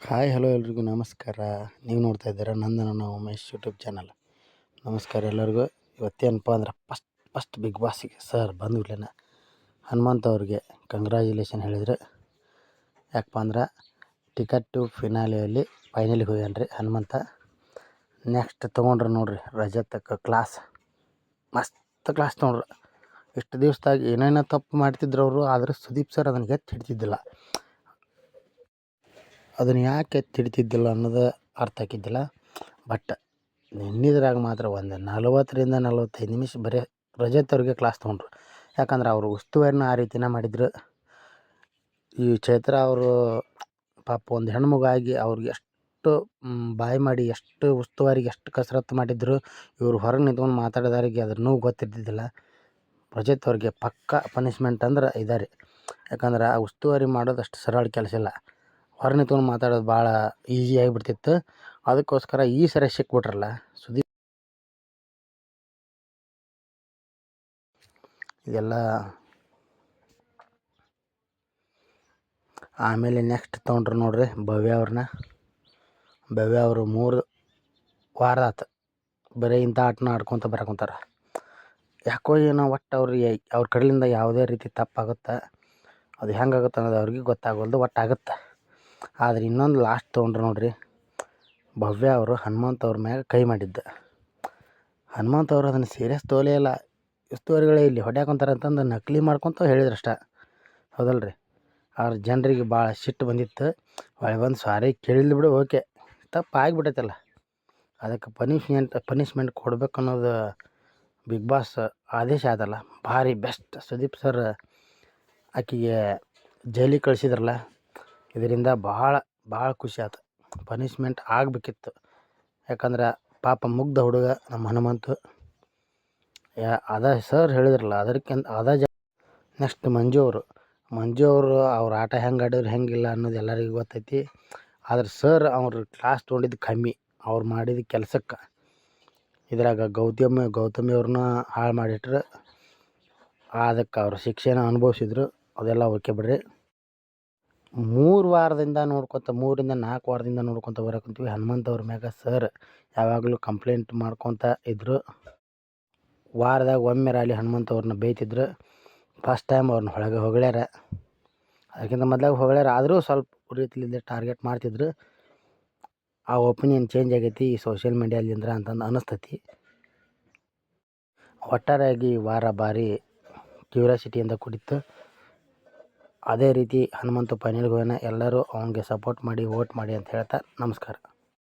Hi hello ಎಲ್ರಿಗೂ ನಮಸ್ಕಾರ. ನೀವು ನೋಡ್ತಾ ಇದ್ದೀರಾ ನಂದನ ಉಮೇಶ್ ಯೂಟ್ಯೂಬ್ ಚಾನಲ್ ನಮಸ್ಕಾರ ಎಲ್ಲರಿಗೂ ಇವತ್ತೇನಪ್ಪ ಅಂದ್ರೆ ಫಸ್ಟ್ ಫಸ್ಟ್ ಬಿಗ್ ಬಾಸಿಗೆ ಸರ್ ಬಂದ್ಬಿಟ್ಲೇನ ಹನುಮಂತ ಅವ್ರಿಗೆ ಕಂಗ್ರ್ಯಾಚುಲೇಷನ್ ಹೇಳಿದ್ರೆ. ಯಾಕಪ್ಪ ಅಂದ್ರೆ ಟಿಕೆಟ್ ಟು ಫಿನಾಲೆಯಲ್ಲಿ ಫೈನಲಿಗೆ ಹೋಗ್ಯಾನ ರೀ ಹನುಮಂತ. ನೆಕ್ಸ್ಟ್ ತೊಗೊಂಡ್ರೆ ನೋಡ್ರಿ ರಜತಕ್ಕೆ ಕ್ಲಾಸ್ ಮಸ್ತ್ ಕ್ಲಾಸ್ ತೊಗೊಂಡ್ರು. ಇಷ್ಟು ದಿವಸದಾಗ ಏನೇನೋ ತಪ್ಪು ಮಾಡ್ತಿದ್ರು ಅವರು, ಆದರೆ ಸುದೀಪ್ ಸರ್ ಅದನ್ನು ಎತ್ತಿ ಹಿಡ್ತಿದ್ದಿಲ್ಲ. ಅದನ್ನು ಯಾಕೆ ಎತ್ತಿ ಹಿಡಿತಿದ್ದಿಲ್ಲ ಅನ್ನೋದು ಅರ್ಥ ಆಕಿದ್ದಿಲ್ಲ ಬಟ್ ನಿನ್ನಿದ್ರಾಗ ಮಾತ್ರ ಒಂದು ನಲ್ವತ್ತರಿಂದ ನಲ್ವತ್ತೈದು ನಿಮಿಷ ಬರೀ ರಜತ್ ಅವ್ರಿಗೆ ಕ್ಲಾಸ್ ತೊಗೊಂಡ್ರು. ಯಾಕಂದ್ರೆ ಅವರು ಉಸ್ತುವಾರಿನ ಆ ರೀತಿನ ಮಾಡಿದ್ರು. ಈ ಚೈತ್ರ ಅವರು ಪಾಪ ಒಂದು ಹೆಣ್ಮಗಾಗಿ ಅವ್ರಿಗೆ ಎಷ್ಟು ಬಾಯಿ ಮಾಡಿ ಎಷ್ಟು ಉಸ್ತುವಾರಿಗೆ ಎಷ್ಟು ಕಸರತ್ತು ಮಾಡಿದ್ರು. ಇವರು ಹೊರಗೆ ನಿಂತ್ಕೊಂಡು ಮಾತಾಡೋದವ್ರಿಗೆ ಅದ್ರ ನೋವು ಗೊತ್ತಿದ್ದಿದ್ದಿಲ್ಲ ರಜತ್ ಅವ್ರಿಗೆ ಪಕ್ಕ ಪನಿಷ್ಮೆಂಟ್ ಅಂದ್ರೆ ಇದಾರೆ. ಯಾಕಂದ್ರೆ ಆ ಉಸ್ತುವಾರಿ ಮಾಡೋದು ಅಷ್ಟು ಸರಳ ಕೆಲಸ ಇಲ್ಲ. ಹೊರ ನಿಂತ್ಕೊಂಡು ಮಾತಾಡೋದು ಭಾಳ ಈಸಿ ಆಗಿಬಿಡ್ತಿತ್ತು. ಅದಕ್ಕೋಸ್ಕರ ಈ ಸರಿ ಸಿಕ್ಬಿಟ್ರಲ್ಲ, ಸುದೀಪ್. ಇದೆಲ್ಲ ಆಮೇಲೆ ನೆಕ್ಸ್ಟ್ ತೊಗೊಂಡ್ರು ನೋಡ್ರಿ ಭವ್ಯ ಅವ್ರನ್ನ ಭವ್ಯ ಅವರು ಮೂರು ವಾರದ ಆತು. ಬರೀ ಇಂಥ ಆಟನ ಆಡ್ಕೊತ ಬರಕೊಂತಾರೆ. ಯಾಕೋ ಏನೋ ಒಟ್ಟು ಅವ್ರಿಗೆ ಅವ್ರ ಕಡೆಯಿಂದ ಯಾವುದೇ ರೀತಿ ತಪ್ಪಾಗುತ್ತೆ, ಅದು ಹೆಂಗಾಗುತ್ತೆ ಅನ್ನೋದು ಅವ್ರಿಗೆ ಗೊತ್ತಾಗೋಲ್ದು ಒಟ್ಟು ಆಗುತ್ತೆ ಆದ್ರೆ ಇನ್ನೊಂದು ಲಾಸ್ಟ್ ತೊಗೊಂಡ್ರು ನೋಡ್ರಿ. ಭವ್ಯ ಅವರು ಹನುಮಂತ ಅವ್ರ ಮ್ಯಾಗ ಕೈ ಮಾಡಿದ್ದ. ಹನುಮಂತ ಅವರು ಅದನ್ನು ಸೀರಿಯಸ್ ತೋಲೇ ಇಲ್ಲ. ಉಸ್ತುವಾರಿಗಳೇ ಇಲ್ಲಿ ಹೊಡ್ಯಾಕೊಂತಾರೆ ಅಂತಂದು ನಕಲಿ ಮಾಡ್ಕೊತ ಹೇಳಿದ್ರಷ್ಟ ರೀ ಅವ್ರ ಜನರಿಗೆ ಭಾಳ ಸಿಟ್ಟು ಬಂದಿತ್ತು. ಹೊಳೆ ಬಂದು ಸಾರಿ ಕೇಳಿದ್ಲು ಬಿಡು, ಓಕೆ. ತಪ್ಪು ಆಗಿಬಿಟ್ಟೈತಲ್ಲ. ಅದಕ್ಕೆ ಪನಿಷ್ಮೆಂಟ್ ಪನಿಷ್ಮೆಂಟ್ ಕೊಡ್ಬೇಕು ಅನ್ನೋದು ಬಿಗ್ ಬಾಸ್ ಆದೇಶ ಆದಲ್ಲ ಭಾರಿ ಬೆಸ್ಟ್ ಸುದೀಪ್ ಸರ್ ಆಕೆಗೆ ಜೈಲಿಗೆ ಕಳಿಸಿದ್ರಲ್ಲ. ಇದರಿಂದ ಭಾಳ ಭಾಳ ಖುಷಿ ಆಯ್ತು ಪನಿಷ್ಮೆಂಟ್ ಆಗಬೇಕಿತ್ತು. ಯಾಕಂದ್ರೆ ಪಾಪ ಮುಗ್ಧ ಹುಡುಗ ನಮ್ಮ ಹನುಮಂತು. ಯಾ, ಅದ ಸರ್ ಹೇಳಿದ್ರಲ್ಲ, ಅದಕ್ಕಿಂತ ಅದ ಜ ನೆಕ್ಸ್ಟ್ ಮಂಜು ಅವರು. ಮಂಜು ಅವರು, ಅವ್ರ ಆಟ ಹೆಂಗೆ ಆಡಿದ್ರು ಹೆಂಗಿಲ್ಲ ಅನ್ನೋದು ಎಲ್ಲರಿಗೂ ಗೊತ್ತೈತಿ. ಆದ್ರೆ ಸರ್ ಅವ್ರು ಕ್ಲಾಸ್ ತೊಗೊಂಡಿದ್ದು ಕಮ್ಮಿ. ಅವ್ರು ಮಾಡಿದ ಕೆಲಸಕ್ಕೆ. ಇದ್ರಾಗ ಗೌತಮಿ ಗೌತಮಿ ಅವ್ರನ್ನ ಹಾಳು ಮಾಡಿಟ್ರು. ಅದಕ್ಕೆ ಅವ್ರ ಶಿಕ್ಷೆನ ಅನುಭವಿಸಿದ್ರು. ಅದೆಲ್ಲ ಓಕೆ ಬಿಡ್ರಿ. ಮೂರು ವಾರದಿಂದ ನೋಡ್ಕೊತ, ಮೂರಿಂದ ನಾಲ್ಕು ವಾರದಿಂದ ನೋಡ್ಕೊತ ಬರಕಂತೀವಿ ಹನುಮಂತ ಅವ್ರ ಮ್ಯಾಗ ಸರ್ ಯಾವಾಗಲೂ ಕಂಪ್ಲೇಂಟ್ ಮಾಡ್ಕೊತ ಇದ್ದರು ವಾರದಾಗ ಒಮ್ಮೆ ರಾಲಿ ಹನುಮಂತ ಅವ್ರನ್ನ ಬೈತಿದ್ರು ಫಸ್ಟ್ ಟೈಮ್ ಅವ್ರನ್ನ ಒಳಗೆ ಹೊಗಳ್ಯಾರ. ಅದಕ್ಕಿಂತ ಮೊದ್ಲಾಗ ಹೊಗಳ್ಯಾರ. ಆದರೂ ಸ್ವಲ್ಪ ರೀತಿಲಿಂದ ಟಾರ್ಗೆಟ್ ಮಾಡ್ತಿದ್ರು. ಆ ಒಪಿನಿಯನ್ ಚೇಂಜ್ ಆಗೈತಿ ಈ ಸೋಷಿಯಲ್ ಮೀಡಿಯಾಲಿಂದ ಅಂತಂದು ಅನಿಸ್ತೈತಿ. ಒಟ್ಟಾರೆಯಾಗಿ ವಾರ ಭಾರಿ ಕ್ಯೂರಿಯಾಸಿಟಿಯಿಂದ ಕೂಡಿತ್ತು. ಅದೇ ರೀತಿ ಹನುಮಂತು ಫೈನಲ್ಗೆ ಹೋಗೋಣ ಎಲ್ಲರೂ ಅವ್ನಿಗೆ ಸಪೋರ್ಟ್ ಮಾಡಿ ವೋಟ್ ಮಾಡಿ ಅಂತ ಹೇಳ್ತಾ ನಮಸ್ಕಾರ.